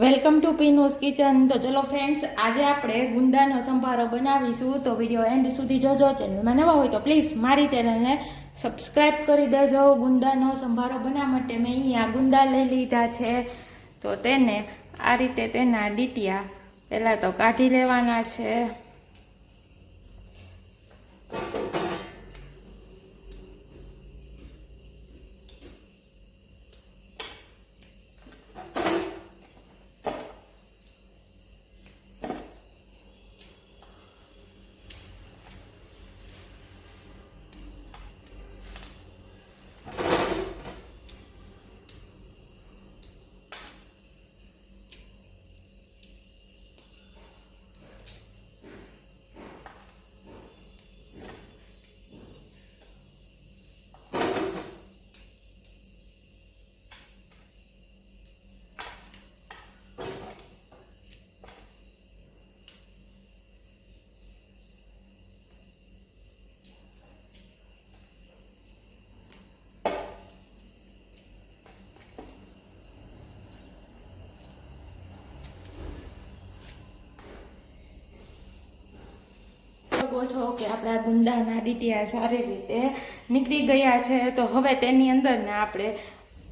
Welcome to પીનોસ kitchen. તો ચલો friends આજે આપણે ગુંદાનો સંભારો બનાવીશું. તો વીડિયો એન્ડ સુધી જોજો. ચેનલમાં નવા હોય તો પ્લીઝ મારી ચેનલને સબસ્ક્રાઇબ કરી દેજો. ગુંદાનો સંભારો બનાવવા માટે મેં અહીંયા ગુંદા લઈ લીધા છે. તો તેને આ રીતે તેના ડીટિયા પહેલાં તો કાઢી લેવાના છે. શકો છો કે આપણા ગુંદાના ડીટીયા સારી રીતે નીકળી ગયા છે, તો હવે તેની અંદર ને આપણે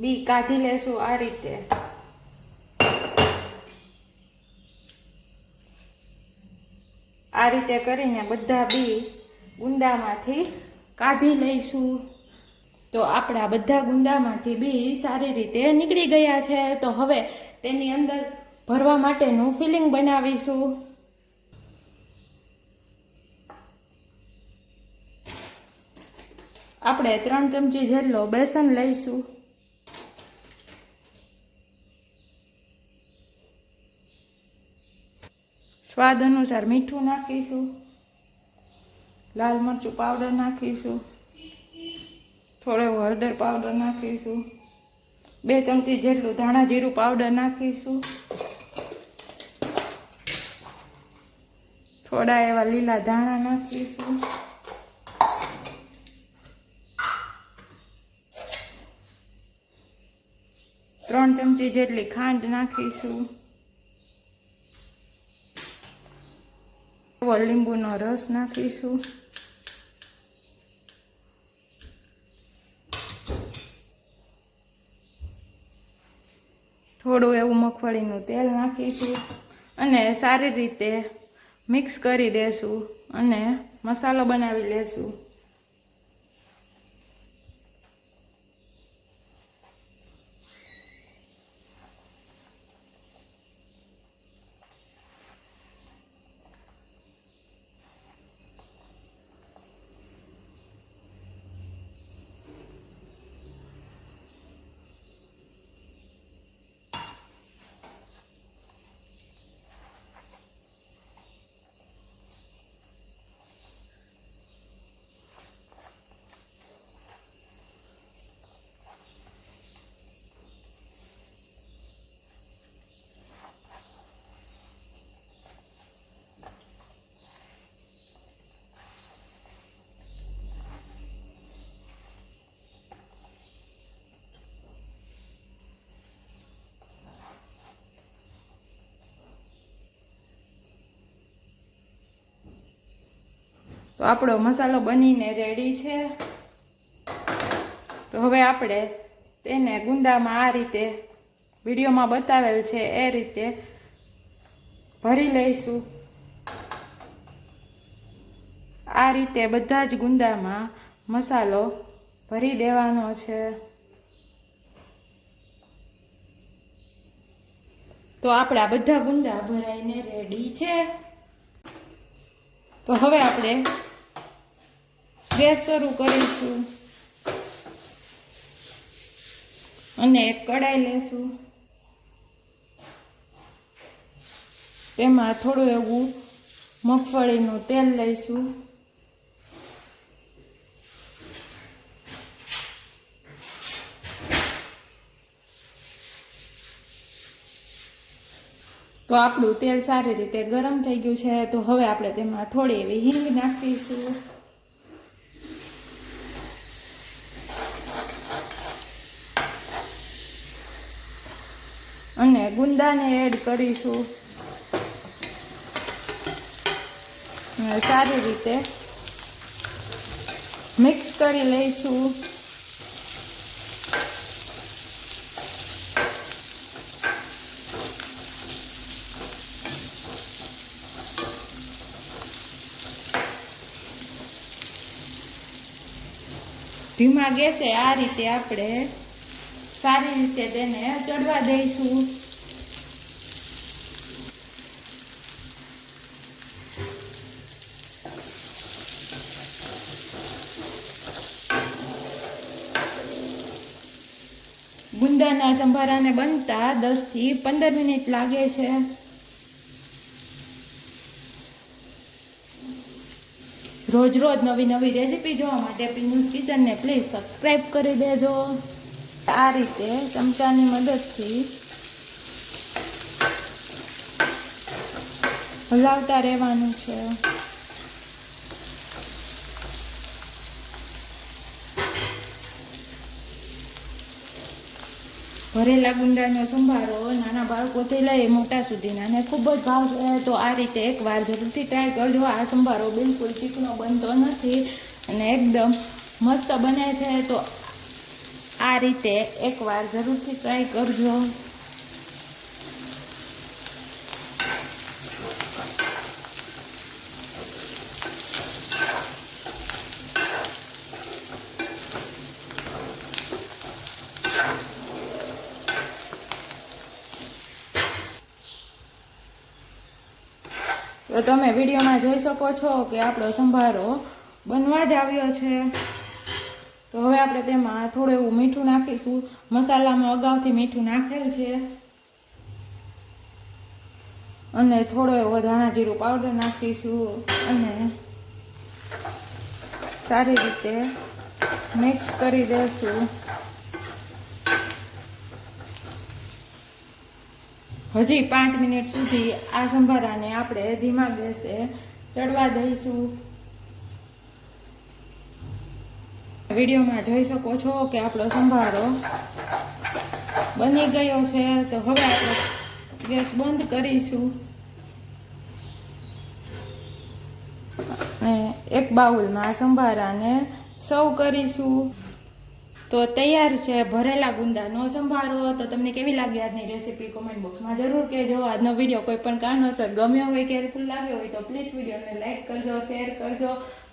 બી કાઢી લેશું આ રીતે. આ રીતે કરીને બધા બી ગુંદામાંથી કાઢી લઈશું. તો આપણા બધા ગુંદામાંથી બી સારી રીતે નીકળી ગયા છે, તો હવે તેની અંદર ભરવા માટેનું ફિલિંગ બનાવીશું. આપણે ત્રણ ચમચી જેટલો બેસન લઈશું. સ્વાદ અનુસાર મીઠું નાખીશું. લાલ મરચું પાવડર નાખીશું. થોડો હળદર પાવડર નાખીશું. બે ચમચી જેટલું ધાણા જીરું પાવડર નાખીશું. થોડા એવા લીલા ધાણા નાખીશું. ચમચી જેટલી ખાંડ નાખીશું. લીંબુનો રસ નાખીશું. થોડું એવું મગફળીનું તેલ નાખીશું અને સારી રીતે મિક્સ કરી દેશું અને મસાલો બનાવી લેશું. તો આપણો મસાલો બનીને રેડી છે. તો હવે આપણે તેને ગુંદામાં આ રીતે વિડીયોમાં બતાવેલ છે એ રીતે ભરી લઈશું. આ રીતે બધા જ ગુંદામાં મસાલો ભરી દેવાનો છે. તો આપણા બધા ગુંદા ભરાઈને રેડી છે. તો હવે આપણે ગેસ શરૂ કરીશું. અને એક કડાઈ લેશું. તેમાં થોડું એવું મગફળીનું તેલ લઈશું. તો આપણું તેલ સારી રીતે ગરમ થઈ ગયું છે, તો હવે આપણે તેમાં થોડી એવી હિંગ નાખીશું. અને ગુંદાને એડ કરીશું. સારી રીતે મિક્સ કરી લઈશું. ધીમા ગેસે આ રીતે આપણે સારી રીતે તેને ચડવા દઈશું. ગુંદાના સંભારાને બનતા દસથી પંદર મિનિટ લાગે છે. રોજ રોજ નવી નવી રેસીપી જોવા માટે પીનુસ કિચનને પ્લીઝ સબસ્ક્રાઈબ કરી દેજો. આ રીતે ચમચાની મદદથી હલાવતા રહેવાનું છે. ભરેલા ગુંદાનો સંભારો નાના બાળકોથી લઈ મોટા સુધીના અને ખૂબ જ ભાવશે તો આ રીતે એકવાર જરૂરથી ટ્રાય કરજો. આ સંભારો બિલકુલ ચીકણો બનતો નથી અને એકદમ મસ્ત બને છે. તો આ રીતે એકવાર જરૂરથી ટ્રાય કરજો. તો તમે વિડીયોમાં જોઈ શકો છો કે આપણો સંભારો બનવા જ આવ્યો છે. તો હવે આપણે તેમાં થોડું એવું મીઠું નાખીશું. મસાલામાં અગાઉથી મીઠું નાખેલ છે. અને થોડો એવો ધાણા જીરું પાવડર નાખીશું અને સારી રીતે મિક્સ કરી દઈશું હજી પાંચ મિનિટ સુધી આ સંભારાને આપણે ધીમા ગેસે ચડવા દઈશું. વિડીયોમાં જોઈ શકો છો કે આપણો સંભારો બની ગયો છે. તો હવે આપણે ગેસ બંધ કરીશું. અને એક બાઉલમાં સંભારાને સર્વ કરીશું. તો તૈયાર છે ભરેલા ગુંદાનો સંભારો. તો તમને કેવી લાગી આજની રેસીપી કોમેન્ટ બોક્સમાં જરૂર કહેજો. આજનો વીડિયો કોઈ પણ કારણોસર ગમ્યો હોય કે હેલ્પફુલ લાગ્યો હોય તો પ્લીઝ વિડીયોને લાઈક કરજો શેર કરજો.